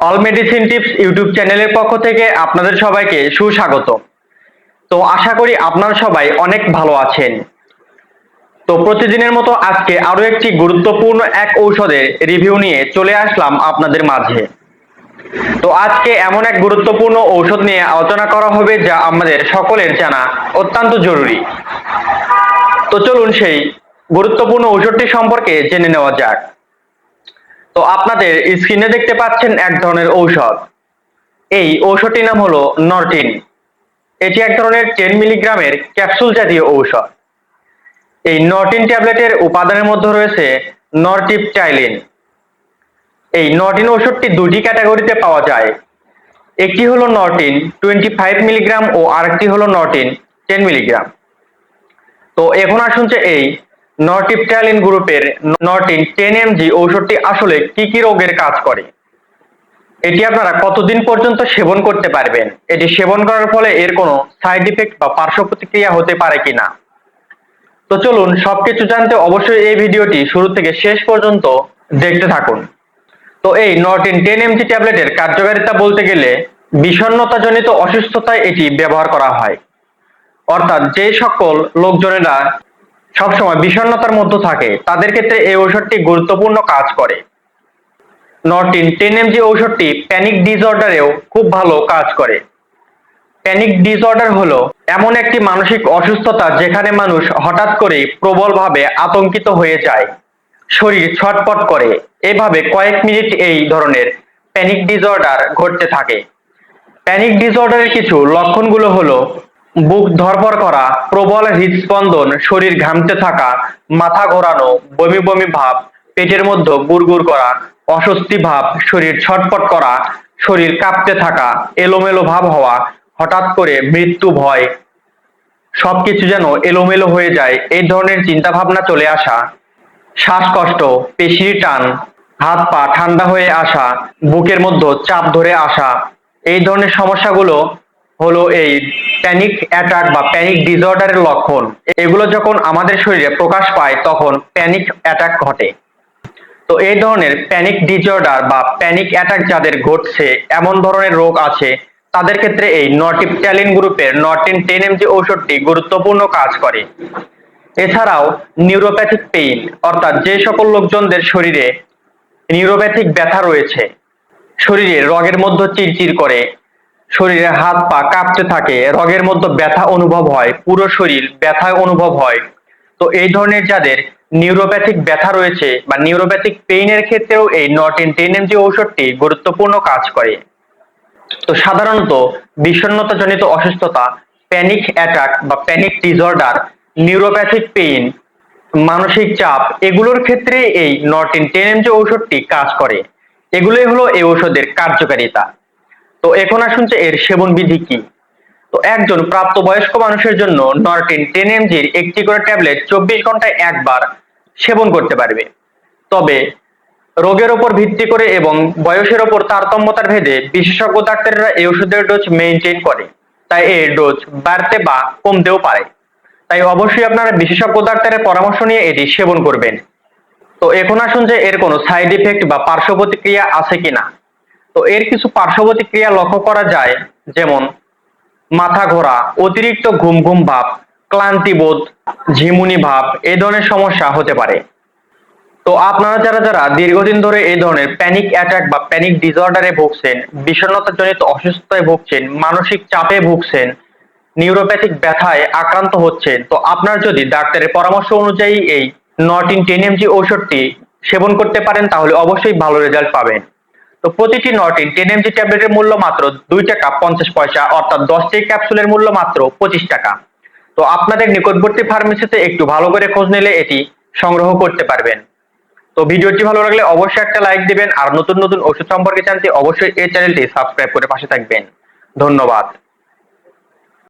All medicine tips YouTube চ্যানেলের পক্ষ থেকে আপনাদের সবাইকে সুস্বাগত। তো আশা করি আপনারা সবাই অনেক ভালো আছেন। তো প্রতিদিনের মতো আজকে আরও একটি গুরুত্বপূর্ণ এক ঔষধের রিভিউ নিয়ে চলে আসলাম আপনাদের মাঝে। তো আজকে এমন এক গুরুত্বপূর্ণ ঔষধ নিয়ে আলোচনা করা হবে যা আমাদের সকলের জানা অত্যন্ত জরুরি। তো চলুন সেই গুরুত্বপূর্ণ ঔষধটি সম্পর্কে জেনে নেওয়া যাক। তো আপনাদের স্ক্রিনে দেখতে পাচ্ছেন এক ধরনের ঔষধ। এই ঔষধটির নাম হলো নরটিন। এটি এক ধরনের টেন মিলিগ্রামের ক্যাপসুল জাতীয় ঔষধ। এই নরটিন ট্যাবলেটের উপাদানের মধ্যে রয়েছে নরটিপটাইলিন। এই নরটিন ওষুধটি দুটি ক্যাটাগরিতে পাওয়া যায়। একটি হলো নরটিন টোয়েন্টি ফাইভ মিলিগ্রাম ও আরেকটি হলো নরটিন টেন মিলিগ্রাম। তো এখন আসুন যে এই নরটিপটালিন গ্রুপের নরটিন টেন এমজি ঔষধটি আসলে কি কি রোগের কাজ করে? এটি আপনারা কতদিন পর্যন্ত সেবন করতে পারবেন? এটি সেবন করার ফলে এর কোনো সাইড ইফেক্ট বা পার্শ্ব প্রতিক্রিয়া হতে পারে কিনা? তো চলুন সবকিছু জানতে অবশ্যই এই ভিডিওটি শুরু থেকে শেষ পর্যন্ত দেখতে থাকুন। তো এই নরটিন টেন এমজি ট্যাবলেটের কার্যকারিতা বলতে গেলে বিষণ্ণতাজনিত অসুস্থতায় এটি ব্যবহার করা হয়। অর্থাৎ যে সকল লোকজনেরা সবসময় বিষণ্ণতার মধ্যে থাকে। তাদের ক্ষেত্রে এই ঔষধটি গুরুত্বপূর্ণ কাজ করে। নরটিন টেন এমজি ঔষধটি প্যানিক ডিসঅর্ডারেও খুব ভালো কাজ করে। প্যানিক ডিসঅর্ডার হলো এমন একটি মানসিক অসুস্থতা যেখানে মানুষ হঠাৎ করে প্রবলভাবে আতঙ্কিত হয়ে যায়। শরীর ছটপট করে। এভাবে কয়েক মিনিট এই ধরনের প্যানিক ডিসঅর্ডার ঘটতে থাকে। প্যানিক ডিসঅর্ডারের কিছু লক্ষণগুলো হলো বুক ধরপড় করা, প্রবল হৃদস্পন্দন শরীর ঘামতে থাকা, মাথা ঘোরানো, বমি বমি ভাব, পেটের মধ্যে গুড়গুড় করা, অস্বস্তি ভাব, শরীর ছটপট করা, শরীর কাঁপতে থাকা, এলোমেলো ভাব হওয়া, হঠাৎ করে মৃত্যু ভয়। সবকিছু যেন এলোমেলো হয়ে যায়, এই ধরনের চিন্তা ভাবনা চলে আসা। শ্বাসকষ্ট, পেশির টান, হাত পা ঠান্ডা হয়ে আসা, বুকের মধ্যে চাপ ধরে আসা। এই ধরনের সমস্যাগুলো হলো এই প্যানিক অ্যাটাক বা প্যানিক ডিসঅর্ডারের লক্ষণ। এগুলো যখন আমাদের শরীরে প্রকাশ পায়, তখন প্যানিক অ্যাটাক ঘটে। তো এই ধরনের প্যানিক ডিসঅর্ডার বা প্যানিক অ্যাটাক যাদের ঘটছে, এমন ধরনের রোগ আছে, তাদের ক্ষেত্রে এই নটিপট্যালিন গ্রুপের নটিন টেন এমজি ঔষধটি গুরুত্বপূর্ণ কাজ করে। এছাড়াও নিউরোপ্যাথিক পেইন অর্থাৎ যে সকল লোকজনদের শরীরে নিউরোপ্যাথিক ব্যথা রয়েছে, শরীরে রগের মধ্যে চিরচির করে শরীরে হাত পা কাঁপতে থাকে, রগের মধ্যে ব্যথা অনুভব হয়, পুরো শরীর ব্যথা অনুভব হয়। তো এই ধরনের যাদের নিউরোপ্যাথিক ব্যথা রয়েছে বা নিউরোপ্যাথিক পেইনের ক্ষেত্রেও এই নটিন টেন এমজি ঔষধটি গুরুত্বপূর্ণ কাজ করে। তো সাধারণত বিষণ্ণতাজনিত অসুস্থতা প্যানিক অ্যাটাক বা প্যানিক ডিসঅর্ডার নিউরোপ্যাথিক পেইন মানসিক চাপ, এগুলোর ক্ষেত্রে এই নর্টিন টেন এমজি ঔষধটি কাজ করে। এগুলোই হলো এই ঔষধের কার্যকারিতা। তো এখন আসুন যে এর সেবন বিধি কি? তো একজন প্রাপ্তবয়স্ক মানুষের জন্য নর্টিন টেন এমজির একটি করে ট্যাবলেট চব্বিশ ঘন্টায় একবার সেবন করতে পারবে। তবে রোগের ওপর ভিত্তি করে এবং বয়সের ওপর তারতম্যতার ভেদে বিশেষজ্ঞ ডাক্তাররা এই ওষুধের ডোজ মেনটেন করে। তাই এর ডোজ বাড়তে বা কমতেও পারে। তাই অবশ্যই আপনারা বিশেষজ্ঞ ডাক্তারের পরামর্শ নিয়ে এটি সেবন করবেন। তো এখন আসুন যে এর কোনো সাইড ইফেক্ট বা পার্শ্ব প্রতিক্রিয়া আছে কিনা। তো এর কিছু পার্শ্ব প্রতিক্রিয়া লক্ষ্য করা যায়, যেমন মাথা ঘোরা, অতিরিক্ত ঘুম ঘুম ভাব, ক্লান্তি বোধ, ঝিমুনি ভাব এই ধরনের সমস্যা হতে পারে। তো আপনারা যারা যারা দীর্ঘদিন ধরে এই ধরনের প্যানিক অ্যাটাক বা প্যানিক ডিসঅর্ডারে ভুগছেন, বিষণ্ণতাজনিত অসুস্থতায় ভুগছেন, মানসিক চাপে ভুগছেন নিউরোপ্যাথিক ব্যথায় আক্রান্ত হচ্ছেন, তো আপনার যদি ডাক্তারের পরামর্শ অনুযায়ী এই নটিন টেন এমজি ঔষধটি সেবন করতে পারেন, তাহলে অবশ্যই ভালো রেজাল্ট পাবেন। তো প্রতিটি নটিন টেন এমজি ট্যাবলেটের মূল্য মাত্র দুই টাকা পঞ্চাশ পয়সা, অর্থাৎ দশটি ক্যাপসুলের মূল্য মাত্র পঁচিশ টাকা। তো আপনাদের নিকটবর্তী ফার্মেসিতে একটু ভালো করে খোঁজ নিলে এটি সংগ্রহ করতে পারবেন। তো ভিডিওটি ভালো লাগলে অবশ্যই একটা লাইক দিবেন, আর নতুন নতুন ওষুধ সম্পর্কে জানতে অবশ্যই এই চ্যানেলটি সাবস্ক্রাইব করে পাশে থাকবেন। ধন্যবাদ।